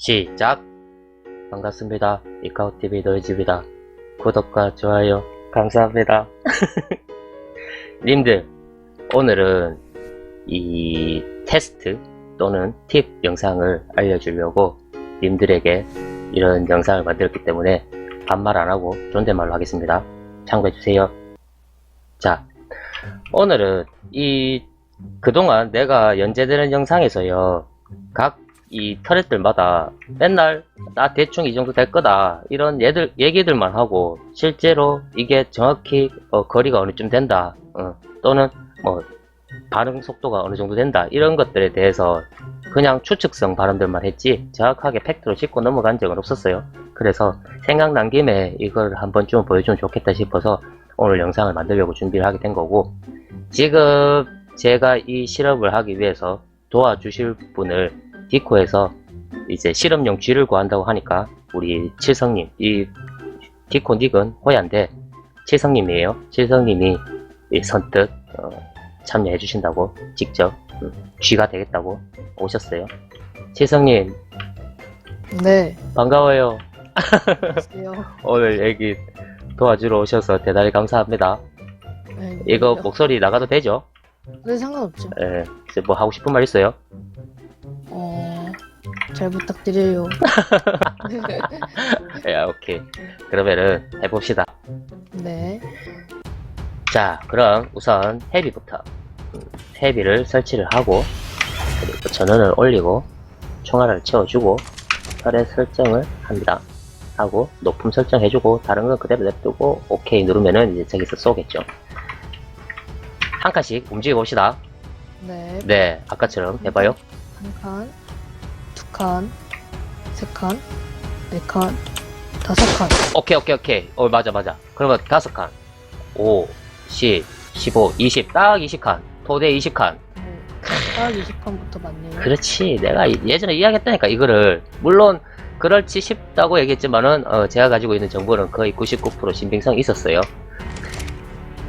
시작! 반갑습니다. 이카우TV 너의 집이다. 구독과 좋아요 감사합니다. 님들, 오늘은 이 테스트 또는 팁 영상을 알려주려고 님들에게 이런 영상을 만들었기 때문에 반말 안하고 존댓말로 하겠습니다. 참고해주세요. 자, 오늘은 이 그동안 내가 연재되는 영상에서요, 각 이 터렛들마다 맨날 나 대충 이 정도 될 거다 이런 얘들 얘기들만 하고 실제로 이게 정확히 어, 거리가 어느 쯤 된다 어, 또는 뭐 반응 속도가 어느 정도 된다 이런 것들에 대해서 그냥 추측성 발언들만 했지 정확하게 팩트로 짚고 넘어간 적은 없었어요. 그래서 생각난 김에 이걸 한번 좀 보여주면 좋겠다 싶어서 오늘 영상을 만들려고 준비를 하게 된 거고 지금 제가 이 실험을 하기 위해서 도와주실 분을 디코에서 이제 실험용 쥐를 구한다고 하니까 우리 칠성님 이 디코 닉은 호야인데 칠성님이에요 칠성님이 이 선뜻 어, 참여해 주신다고 직접 음, 쥐가 되겠다고 오셨어요 칠성님 네, 반가워요. 오늘 여기 도와주러 오셔서 대단히 감사합니다 네, 이거 목소리 나가도 되죠? 네, 상관없죠. 예, 뭐 하고 싶은 말 있어요? 어, 잘 부탁드려요. 예, 오케이 그러면은 해봅시다 네, 자, 그럼 우선 헤비부터. 음, 헤비를 설치를 하고, 그리고 전원을 올리고, 총알을 채워주고, 혈의 설정을 합니다. 하고, 높음 설정해주고, 다른 건 그대로 냅두고, 오케이 누르면은 이제 저기서 쏘겠죠. 한 칸씩 움직여봅시다. 네. 네, 아까처럼 해봐요. 한 칸, 두 칸, 세 칸, 네 칸, 다섯 칸. 오케이, 오케이, 오케이. 어, 맞아, 맞아. 그러면 다섯 칸. 5, 10, 15, 20. 딱 20칸. 토대 20칸. 네, 딱 20칸부터 맞네요. 그렇지. 내가 이- 예전에 이야기했다니까, 이거를. 물론, 그럴지 싶다고 얘기했지만은, 어, 제가 가지고 있는 정보는 거의 99% 신빙성이 있었어요.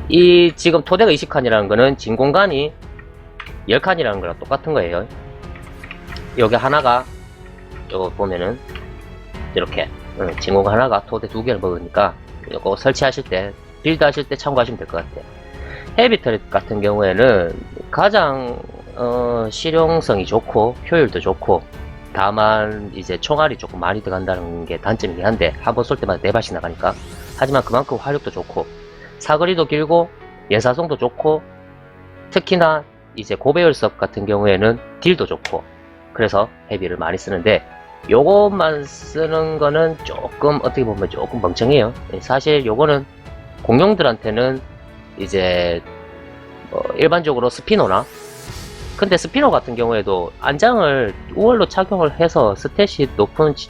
이, 지금 토대가 20칸이라는 거는 진 공간이 10칸이라는 거랑 똑같은 거예요. 여기 하나가, 요거 보면은, 이렇게, 응, 진 공간 하나가 토대 두 개를 먹으니까, 요거 설치하실 때, 빌드 하실 때 참고하시면 될 것 같아요. 헤비 터렛 같은 경우에는 가장 어, 실용성이 좋고 효율도 좋고 다만 이제 총알이 조금 많이 들어간다는 게 단점이긴 한데 한 번 쏠 때마다 네 발씩 나가니까 하지만 그만큼 화력도 좋고 사거리도 길고 연사성도 좋고 특히나 이제 고배율석 같은 경우에는 딜도 좋고 그래서 헤비를 많이 쓰는데 요것만 쓰는 거는 조금 어떻게 보면 조금 멍청해요. 사실 요거는 공룡들한테는 이제 어, 일반적으로 스피노나 근데 스피노 같은 경우에도 안장을 우월로 착용을 해서 스탯이 높은 치-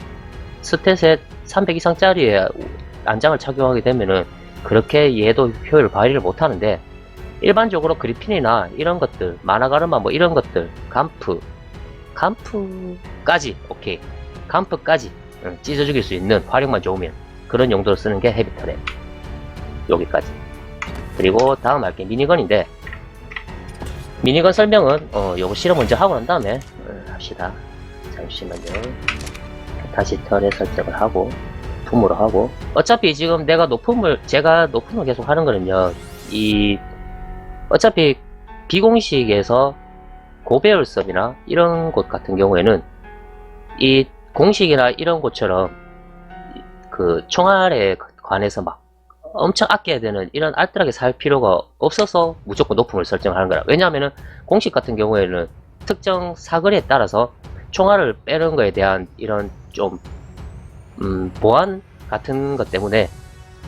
스탯에 300 이상짜리의 안장을 착용하게 되면은 그렇게 얘도 효율을 발휘를 못 하는데 일반적으로 그리핀이나 이런 것들 마나가르마 뭐 이런 것들 감프 감프까지 오케이. 감프까지 응, 찢어 죽일 수 있는 화력만 좋으면 그런 용도로 쓰는 게 헤비터랩 여기까지. 그리고 다음 할게 미니건인데 미니건 설명은 어 요거 실험 먼저 하고 난 다음에 어, 합시다. 잠시만요. 다시 턴에 설정을 하고 높음으로 하고. 어차피 지금 내가 높음을 제가 높음을 계속 하는 거는요 이 어차피 비공식에서 고배율섭이나 이런 곳 같은 경우에는 이 공식이나 이런 곳처럼 그 총알에 관해서 막 엄청 아껴야 되는 이런 알뜰하게 살 필요가 없어서 무조건 높음을 설정하는 거라. 왜냐하면은 공식 같은 경우에는 특정 사거리에 따라서 총알을 빼는 거에 대한 이런 좀 음, 보안 같은 것 때문에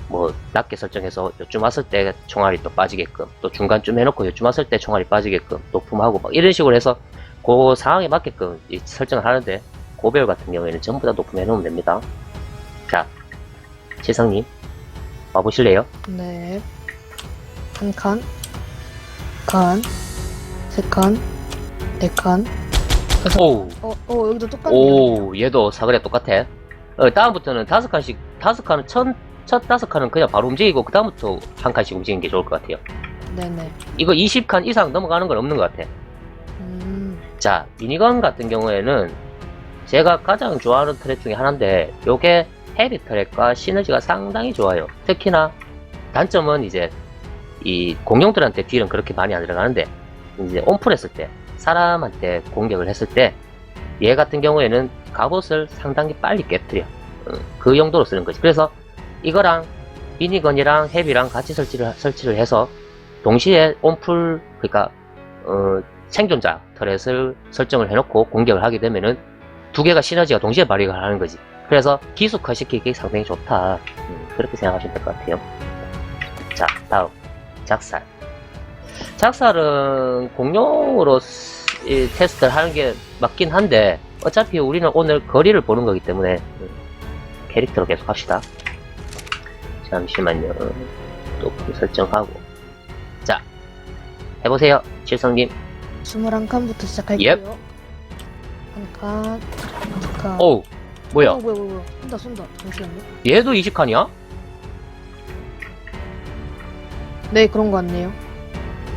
뭐 낮게 설정해서 요쯤 왔을 때 총알이 또 빠지게끔 또 중간쯤 해놓고 요쯤 왔을 때 총알이 빠지게끔 높음하고 막 이런 식으로 해서 그 상황에 맞게끔 이 설정을 하는데 고배율 같은 경우에는 전부 다 높음 해놓으면 됩니다. 자, 재성님 와보실래요? 네. 한 칸, 두 칸, 세 칸, 네 칸. 오우 어, 어, 여기도 똑같네요. 오, 얘도 사거리가 똑같아. 어, 다음부터는 다섯 칸씩, 다섯 칸은 첫, 첫 다섯 칸은 그냥 바로 움직이고, 그 다음부터 한 칸씩 움직이는 게 좋을 것 같아요. 네네. 이거 20칸 이상 넘어가는 건 없는 것 같아. 음, 자, 미니건 같은 경우에는, 제가 가장 좋아하는 트랙 중에 하나인데 요게 헤비 트랙과 시너지가 상당히 좋아요. 특히나 단점은 이제 이 공룡들한테 딜은 그렇게 많이 안 들어가는데 이제 온풀 했을 때 사람한테 공격을 했을 때 얘 같은 경우에는 갑옷을 상당히 빨리 깨뜨려 음, 그 용도로 쓰는 거지 그래서 이거랑 미니건이랑 헤비랑 같이 설치를 설치를 해서 동시에 온풀 그러니까 어, 생존자 터렛을 설정을 해놓고 공격을 하게 되면은 두 개가 시너지가 동시에 발휘를 하는 거지. 그래서 기숙화 시키기 상당히 좋다. 음, 그렇게 생각하시면 될 것 같아요. 자 다음. 작살. 작살은 공룡으로 테스트를 하는 게 맞긴 한데 어차피 우리는 오늘 거리를 보는 거기 때문에 음, 캐릭터로 계속 합시다 잠시만요 또그 설정하고 자 해보세요 칠성님 21칸부터 시작할게요. 예. 한 칸, 두 칸. 어우 뭐야 어, 뭐야, 뭐야, 뭐야. 쏜다, 쏜다. 잠시만요. 얘도 20칸이야? 네, 그런 거 같네요.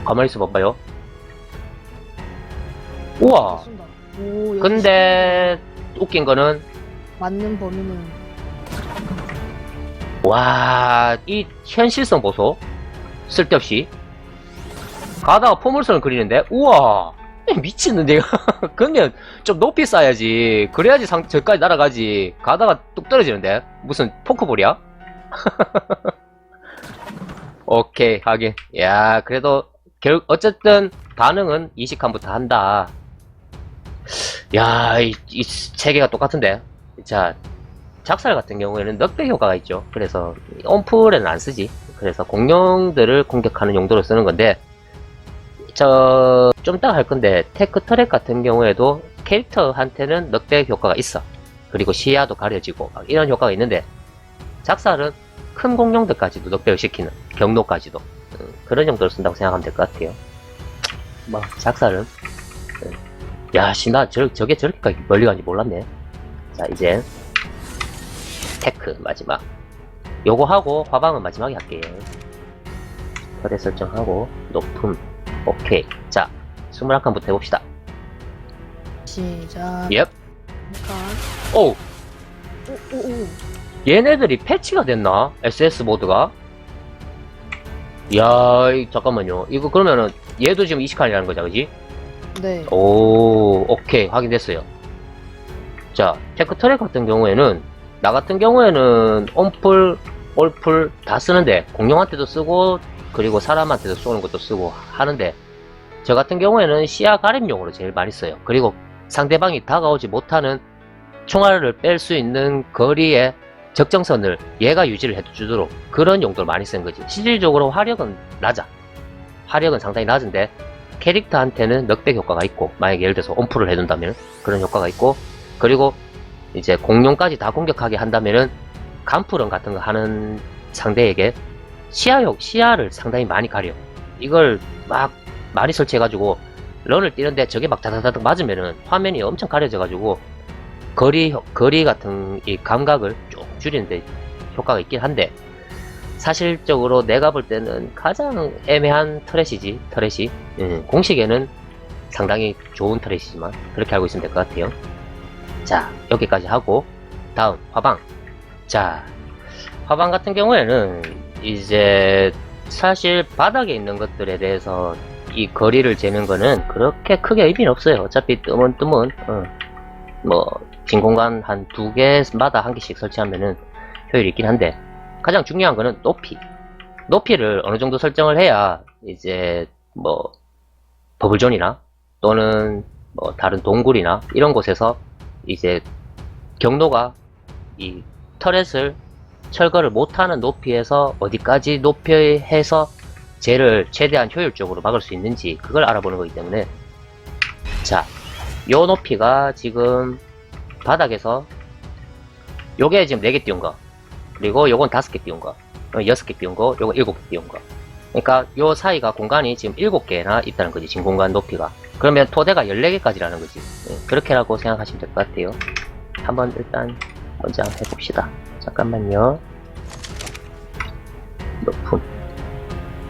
가만히 있어 봐봐요 우와 쏜다. 오, 여기 근데 웃긴 거는 맞는 범위는 와, 이 현실성 보소. 쓸데없이. 가다가 포물선을 그리는데, 우와, 미치는데, 그러면 좀 높이 쏴야지. 그래야지 상, 저까지 날아가지. 가다가 뚝 떨어지는데? 무슨 포크볼이야? 오케이, 하긴. 야, 그래도, 결, 어쨌든, 반응은 20칸부터 한다. 야, 이, 이 체계가 똑같은데. 자, 작살 같은 경우에는 넉백 효과가 있죠. 그래서 온풀에는 안 쓰지. 그래서 공룡들을 공격하는 용도로 쓰는 건데 저좀 이따가 할 건데 테크 트랙 같은 경우에도 캐릭터한테는 넉백 효과가 있어. 그리고 시야도 가려지고 막 이런 효과가 있는데 작살은 큰 공룡들까지도 넉백을 시키는 경로까지도 음, 그런 용도로 쓴다고 생각하면 될 것 같아요. 뭐 작살은 음. 야, 씨 나 저 저게 저렇게까지 멀리 가는지 몰랐네. 자 이제 테크 마지막 요거 하고 화방은 마지막에 할게요 혈액 설정하고 높음 오케이 자 21칸부터 해봅시다 시작. 칸. 오 오, 오, 오. 얘네들이 패치가 됐나? SS 모드가 야 이- 잠깐만요 이거 그러면은 얘도 지금 20칸이라는 거죠 그지? 네. 오, 오케이, 확인됐어요. 자, 테크 트랙 같은 경우에는, 나 같은 경우에는, 온풀, 올풀 다 쓰는데, 공룡한테도 쓰고, 그리고 사람한테도 쏘는 것도 쓰고 하는데, 저 같은 경우에는 시야 가림용으로 제일 많이 써요. 그리고 상대방이 다가오지 못하는 총알을 뺄 수 있는 거리의 적정선을 얘가 유지를 해주도록 그런 용도로 많이 쓰는 거지. 실질적으로 화력은 낮아. 화력은 상당히 낮은데, 캐릭터한테는 넉백 효과가 있고 만약에 예를 들어서 온풀을 해둔다면 그런 효과가 있고 그리고 이제 공룡까지 다 공격하게 한다면은 간푸런 같은 거 하는 상대에게 시야력 시야를 상당히 많이 가려. 이걸 막 많이 설치해가지고 런을 뛰는데 저게 막 다다다닥 맞으면은 화면이 엄청 가려져가지고 거리 효- 거리 같은 이 감각을 쭉 줄이는데 효과가 있긴 한데 사실적으로 내가 볼 때는 가장 애매한 터렛이지 터렛이. 음, 공식에는 상당히 좋은 터렛이지만 그렇게 알고 있으면 될 것 같아요 자 여기까지 하고 다음 화방. 자 화방 같은 경우에는 이제 사실 바닥에 있는 것들에 대해서 이 거리를 재는 거는 그렇게 크게 의미는 없어요. 어차피 뜸은 뜸은 어, 뭐 진공관 한두 개마다 한 개씩 설치하면은 효율이 있긴 한데 가장 중요한 거는 높이. 높이를 어느 정도 설정을 해야 이제 뭐 버블존이나 또는 뭐 다른 동굴이나 이런 곳에서 이제 경로가 이 터렛을 철거를 못하는 높이에서 어디까지 높여해서 쟤를 최대한 효율적으로 막을 수 있는지 그걸 알아보는 거기 때문에 자, 요 높이가 지금 바닥에서 요게 지금 4개 띄운 거 그리고 요건 다섯 개 띄운 거, 어, 여섯 개 띄운 거, 요거 일곱 개 띄운 거. 그러니까 요 사이가 공간이 지금 일곱 개나 있다는 거지, 진 공간 높이가. 그러면 토대가 14개까지라는 거지. 예, 그렇게라고 생각하시면 될 것 같아요. 한번 일단 먼저 한번 해봅시다. 잠깐만요. 높음.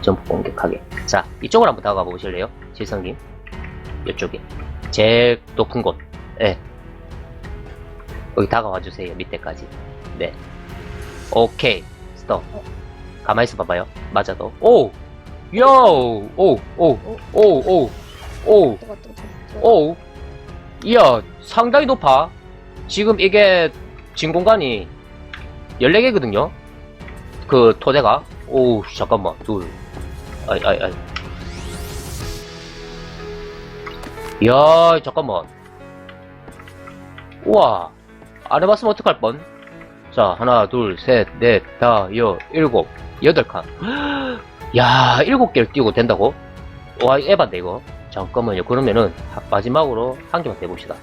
점프 공격하게. 자, 이쪽으로 한번 다가가 보실래요? 질성님. 이쪽에. 제일 높은 곳. 예. 여기 다가와 주세요. 밑에까지. 네. 오케이. 스톱. 어. 가만히 있어 봐봐요. 맞아도. 오! 요! 오! 오! 오! 오! 오! 뜨거, 뜨거, 뜨거. 오! 이야, 상당히 높아. 지금 이게 진 공간이 14개거든요? 그 토대가. 오, 잠깐만. 둘. 아이, 아이, 아이. 이야, 잠깐만. 우와. 안 해봤으면 어떡할 뻔. 자, 하나, 둘, 셋, 넷, 다, 여, 일곱, 여덟 칸. 야, 일곱 개를 띄우고 된다고? 와, 이거 에반데, 이거. 잠깐만요. 그러면은, 하- 마지막으로 한 개만 대봅시다.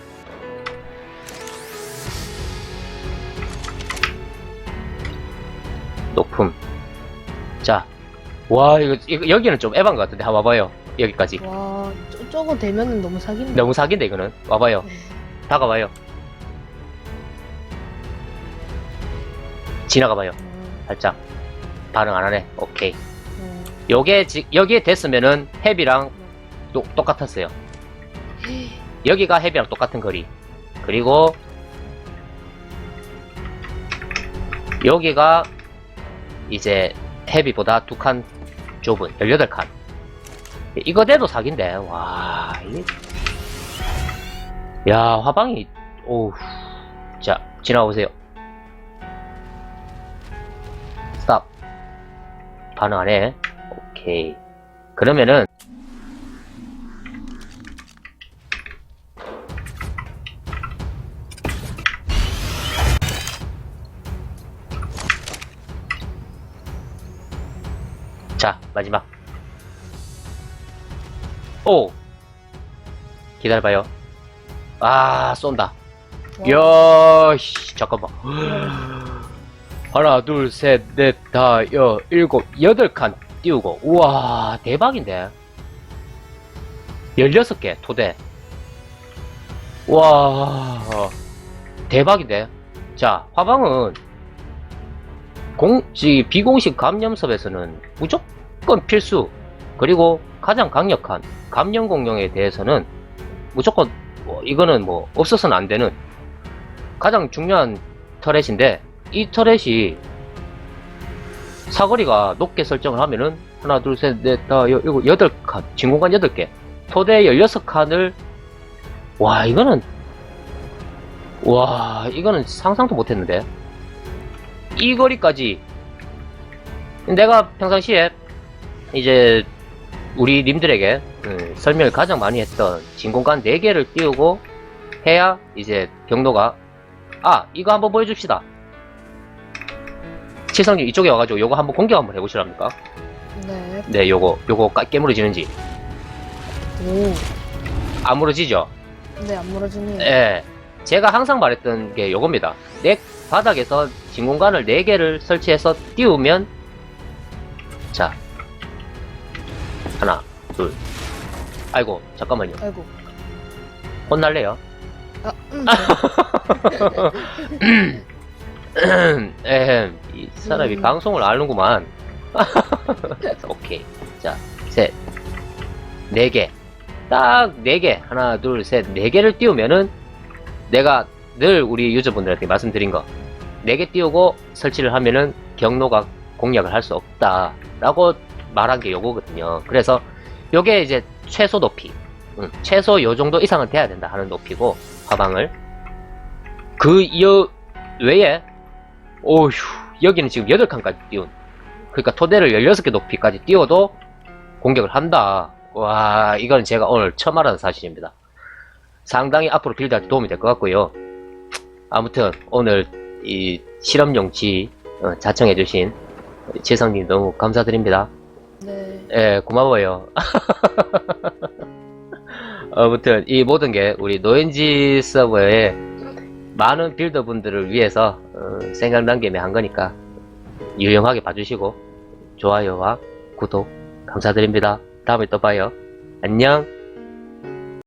높음. 자. 와, 이거, 이거 여기는 좀 에반 것 같은데. 한번 와봐요. 여기까지. 와, 저, 저거 되면은 너무 사기인데. 너무 사기인데, 이거는. 와봐요. 다가와요. 지나가봐요. 음, 살짝. 반응 안 하네. 오케이. 음. 요게, 지- 여기에 됐으면은, 헤비랑 또- 똑같았어요. 여기가 헤비랑 똑같은 거리. 그리고, 여기가, 이제, 헤비보다 두 칸 좁은, 18칸. 이거 돼도 사기인데, 와, 이게. 야, 화방이, 오우. 자, 지나오세요. 스탑. 반응 안 해. 오케이. 그러면은, 자, 마지막. 오! 기다려봐요. 아, 쏜다. 와, 야, 씨, 잠깐만. 하나, 둘, 셋, 넷, 다, 여, 일곱, 여덟 칸 띄우고. 우와, 대박인데. 16개, 토대. 와, 대박인데. 자, 화방은, 공, 지, 비공식 감염섭에서는 무조건 필수. 그리고 가장 강력한 감염 공룡에 대해서는 무조건, 뭐, 이거는 뭐, 없어서는 안 되는 가장 중요한 터렛인데, 이 터렛이 사거리가 높게 설정을 하면은 하나, 둘, 셋, 넷, 다, 여, 일곱, 여덟 칸, 진공관 여덟 개, 토대 16칸을 와, 이거는 와, 이거는 상상도 못했는데. 이 거리까지. 내가 평상시에 이제 우리 님들에게 음, 설명을 가장 많이 했던 진공관 4개를 띄우고 해야 이제 경로가 아 이거 한번 보여줍시다 칠성님 이쪽에 와가지고 요거 한번 공격 한번 해보시랍니까 네. 네 요거 요거 까- 깨물어지는지 오. 안 무너지죠 네, 안 무너지네요. 예 제가 항상 말했던 게 요겁니다 내 바닥에서 진공관을 4개를 설치해서 띄우면 자 하나 둘 아이고 잠깐만요 아이고. 혼날래요 아, 음. 에헴, 이 사람이 음. 방송을 아는구만. 오케이. 자, 셋, 네 개. 딱 네 개. 하나, 둘, 셋, 네 개를 띄우면은 내가 늘 우리 유저분들한테 말씀드린 거. 네 개 띄우고 설치를 하면은 경로가 공략을 할 수 없다. 라고 말한 게 요거거든요. 그래서 요게 이제 최소 높이. 응, 최소 요 정도 이상은 돼야 된다 하는 높이고, 화방을. 그, 여, 외에 오휴, 여기는 지금 8칸까지 띄운. 그러니까 토대를 16개 높이까지 띄워도 공격을 한다. 와, 이건 제가 오늘 처음 알아는 사실입니다. 상당히 앞으로 빌드할 때 도움이 될 것 같고요. 아무튼, 오늘 이 실험용 지 어, 자청해 주신 재성님 너무 감사드립니다. 네. 예, 고마워요. 아무튼, 이 모든 게 우리 노엔지 서버의 많은 빌더분들을 위해서 어, 생각난 김에 한 거니까 유용하게 봐주시고 좋아요와 구독 감사드립니다. 다음에 또 봐요. 안녕.